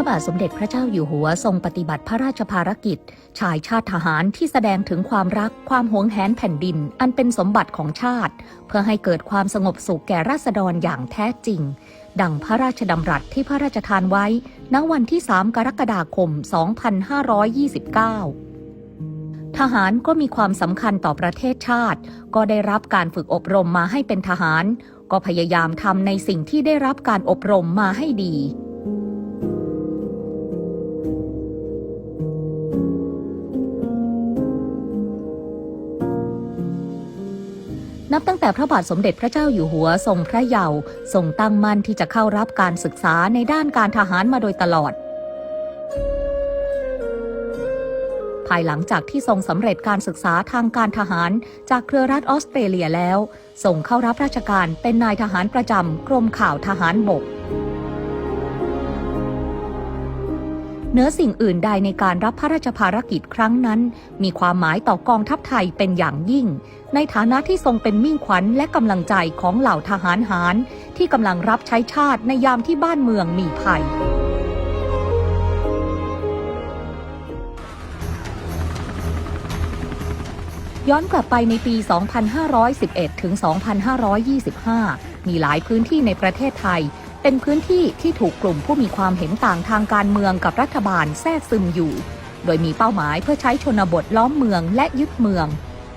ระบาทสมเด็จพระเจ้าอยู่หัวทรงปฏิบัติพระราชภารกิจ ชายชาติทหารที่แสดงถึงความรักความหวงแหนแผ่นดิน อันเป็นสมบัติของชาติ เพื่อให้เกิดความสงบสุขแก่ราษฎรอย่างแท้จริง ดังพระราชดำรัสที่พระราชทานไว้ ณ วันที่ 3 กรกฎาคม 2529ทหารก็มีความสำคัญต่อประเทศชาติ ก็ได้รับการฝึกอบรมมาให้เป็นทหาร ก็พยายามทำในสิ่งที่ได้รับการอบรมมาให้ดี นับตั้งแต่พระบาทสมเด็จพระเจ้าอยู่หัวทรงพระเยาว์ทรงตั้งมั่นที่จะเข้ารับการศึกษาในด้านการทหารมาโดยตลอด ภายหลังจากที่ทรงสำเร็จการศึกษาทางการทหารจากเครือรัฐออสเตรเลียแล้วทรงเข้ารับราชการเป็นนายทหารประจำกรมข่าวทหารบก เหนือสิ่งอื่นใดในการรับพระราชภารกิจครั้งนั้น มีความหมายต่อกองทัพไทยเป็นอย่างยิ่ง ในฐานะที่ทรงเป็นมิ่งขวัญและกำลังใจของเหล่าทหารหาร ที่กำลังรับใช้ชาติในยามที่บ้านเมืองมีภัยย้อนกลับไปในปี 2511 ถึง 2525 มีหลายพื้นที่ในประเทศไทย เป็นพื้นที่ที่ถูกกลุ่มผู้มีความเห็นต่างทางการเมืองกับรัฐบาลแทรกซึมอยู่ โดยมีเป้าหมายเพื่อใช้ชนบทล้อมเมืองและยึดเมือง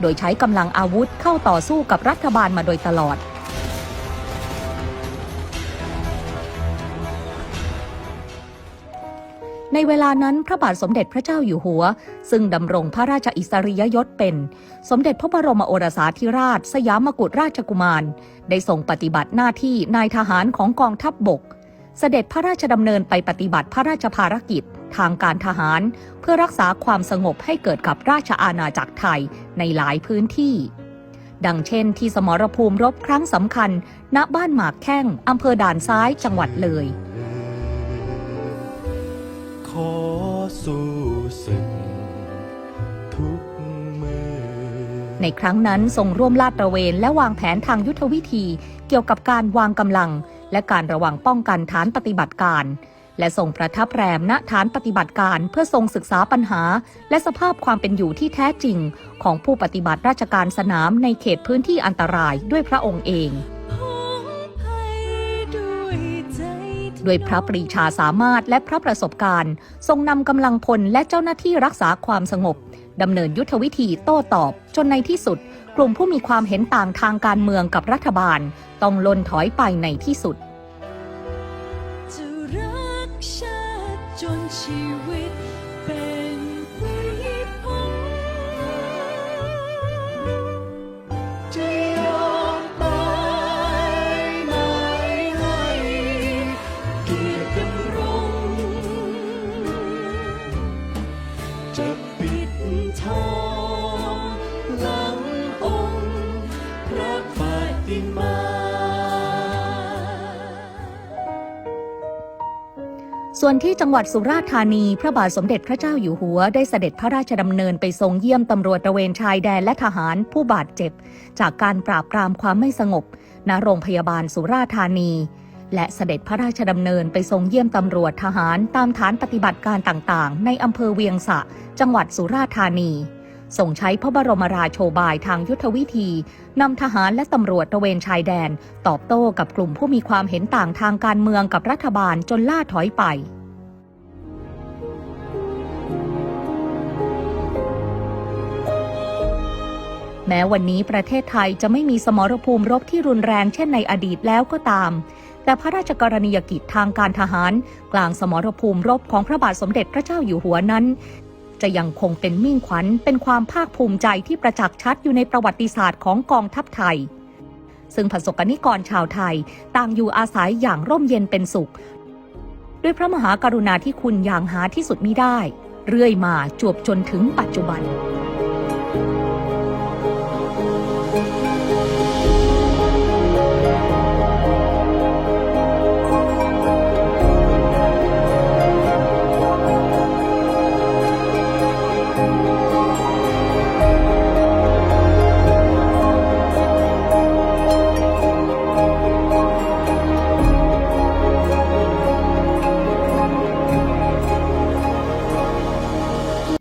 โดยใช้กำลังอาวุธเข้าต่อสู้กับรัฐบาลมาโดยตลอด ในเวลานั้นพระบาทสมเด็จพระเจ้าอยู่หัว ซึ่งดำรงพระราชอิสริยยศเป็น สมเด็จพระบรมโอรสาธิราช สยามกุฎราชกุมาร ได้ทรงปฏิบัติหน้าที่นายทหารของกองทัพบบก เสด็จพระราชดำเนินไปปฏิบัติพระราชภารกิจ ทางการทหาร เพื่อรักษาความสงบให้เกิดกับราชอาณาจักรไทยในหลายพื้นที่ดังเช่นที่สมรภูมิรบครั้งสำคัญ ณ บ้านหมากแข้ง อำเภอด่านซ้าย จังหวัดเลย ขอสู้ศึกทุกมือ ในครั้งนั้นทรงร่วมลาดตระเวนและวางแผนทางยุทธวิธี เกี่ยวกับการวางกำลัง และการระวังป้องกันฐานปฏิบัติการ และทรงประทับแรมณฐานปฏิบัติการเพื่อทรงศึกษาปัญหา และสภาพความเป็นอยู่ที่แท้จริง ของผู้ปฏิบัติราชการสนามในเขตพื้นที่อันตรายด้วยพระองค์เอง ด้วยพระปรีชาสามารถและพระประสบการณ์ ทรงนำกำลังพลและเจ้าหน้าที่รักษาความสงบดำเนินยุทธวิธีโต้ตอบ จนในที่สุด กลุ่มผู้มีความเห็นต่างทางการเมืองกับรัฐบาล ต้องลนถอยไปในที่สุดจะรักชาติจนชีวิต ทองหลังองค์พระปฏิมา ส่วนที่จังหวัดสุราษฎร์ธานี พระบาทสมเด็จพระเจ้าอยู่หัว ได้เสด็จพระราชดำเนินไปทรงเยี่ยมตำรวจตระเวนชายแดนและทหารผู้บาดเจ็บ จากการปราบปรามความไม่สงบ ณโรงพยาบาลสุราษฎร์ธานี และเสด็จพระราชดำเนินไปทรงเยี่ยมตำรวจทหารตามฐานปฏิบัติการต่างๆ ในอำเภอเวียงสะ จังหวัดสุราษฎร์ธานีส่งใช้พระบรมราโชบายทางยุทธวิธี นำทหารและตำรวจตระเวนชายแดน ตอบโต้กับกลุ่มผู้มีความเห็นต่างทางการเมืองกับรัฐบาลจนล่าถอยไป แม้วันนี้ประเทศไทยจะไม่มีสมรภูมิรบที่รุนแรงเช่นในอดีตแล้วก็ตาม แต่พระราชกรณียกิจทางการทหาร กลางสมรภูมิรบของพระบาทสมเด็จพระเจ้าอยู่หัวนั้น จะยังคงเป็นมิ่งขวัญเป็นความภาคภูมิใจที่ประจักษ์ชัดอยู่ในประวัติศาสตร์ของกองทัพไทย ซึ่งประสกนิกรชาวไทย ต่างอยู่อาศัยอย่างร่มเย็นเป็นสุข ด้วยพระมหากรุณาธิคุณอย่างหาที่สุดมิได้ เรื่อยมาจวบจนถึงปัจจุบัน